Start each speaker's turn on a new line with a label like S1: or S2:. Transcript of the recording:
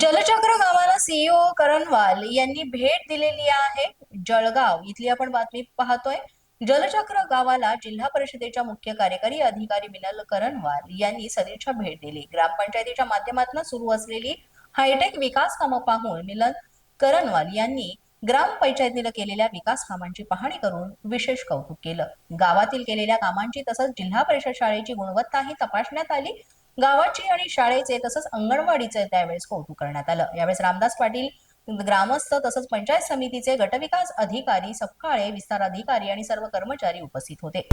S1: जलचक्र गावाला सीईओ करणवाल यांनी भेट दिलेली आहे जळगाव. इथली आपण बातमी पाहतोय. जलचक्र गावाला जिल्हा परिषदेच्या मुख्य कार्यकारी अधिकारी मिनल करणवाल यांनी सदिच्छा भेट दिली. ग्रामपंचायतीच्या माध्यमातून सुरू असलेली हायटेक विकास कामं पाहून मिलन करणवाल यांनी ग्रामपंचायतीला केलेल्या विकास कामांची पाहणी करून विशेष कौतुक केलं. गावातील केलेल्या कामांची तसंच जिल्हा परिषद शाळेची गुणवत्ताही तपासण्यात आली. गावाची आणि शाळेचे तसंच अंगणवाडीचे त्यावेळेस कौतुक करण्यात आलं. यावेळेस रामदास पाटील ग्रामस्थ तसंच पंचायत समितीचे गटविकास अधिकारी सपकाळे विस्तार अधिकारी आणि सर्व कर्मचारी उपस्थित होते.